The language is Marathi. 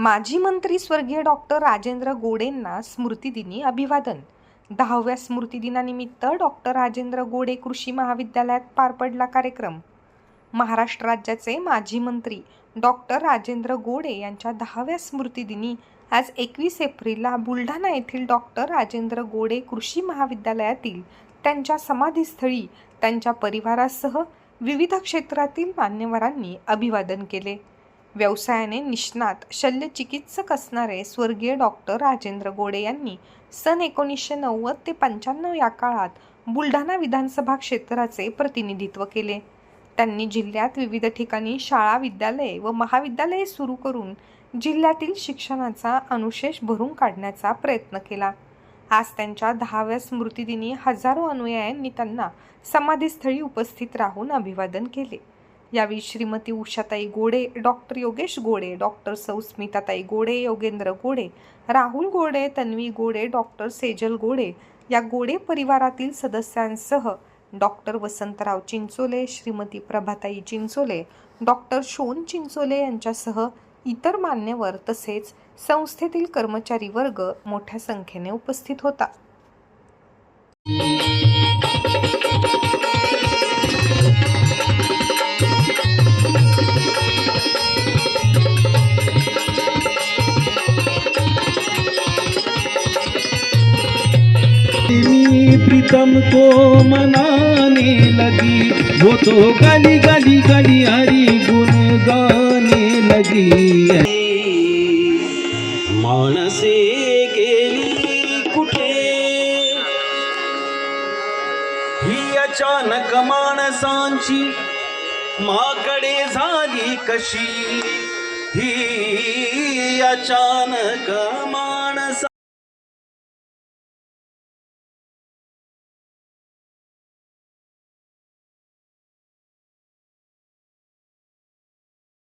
माजी मंत्री स्वर्गीय डॉक्टर राजेंद्र गोडेंना स्मृतिदिनी अभिवादन. दहाव्या स्मृतिदिनानिमित्त डॉक्टर राजेंद्र गोडे कृषी महाविद्यालयात पार पडला कार्यक्रम. महाराष्ट्र राज्याचे माजी मंत्री डॉक्टर राजेंद्र गोडे यांच्या दहाव्या स्मृतिदिनी आज एकवीस एप्रिलला बुलढाणा येथील डॉक्टर राजेंद्र गोडे कृषी महाविद्यालयातील त्यांच्या समाधीस्थळी त्यांच्या परिवारासह विविध क्षेत्रातील मान्यवरांनी अभिवादन केले. व्यवसायाने निष्णात शल्यचिकित्सक असणारे स्वर्गीय डॉक्टर राजेंद्र गोडे यांनी सन एकोणीसशे नव्वद ते पंच्याण्णव या काळात बुलढाणा विधानसभा क्षेत्राचे प्रतिनिधित्व केले. त्यांनी जिल्ह्यात विविध ठिकाणी शाळा विद्यालये व महाविद्यालये सुरू करून जिल्ह्यातील शिक्षणाचा अनुशेष भरून काढण्याचा प्रयत्न केला. आज त्यांच्या दहाव्या स्मृतिदिनी हजारो अनुयायांनी त्यांना समाधीस्थळी उपस्थित राहून अभिवादन केले. यावेळी श्रीमती उषाताई गोडे डॉक्टर योगेश गोडे डॉक्टर सौस्मिताताई गोडे योगेंद्र गोडे राहुल गोडे तन्वी गोडे डॉक्टर सेजल गोडे या गोडे परिवारातील सदस्यांसह डॉक्टर वसंतराव चिंचोले श्रीमती प्रभाताई चिंचोले डॉक्टर शोन चिंचोले यांच्यासह इतर मान्यवर तसेच संस्थेतील कर्मचारी वर्ग मोठ्या संख्येने उपस्थित होता. मी प्रीतम को मनाने लगी वो तो गली गली गली हरी गुण गाने लगी। मानसे गेली कुठे? ही अचानक माणसांची माकडे झाली कशी? ही अचानक माण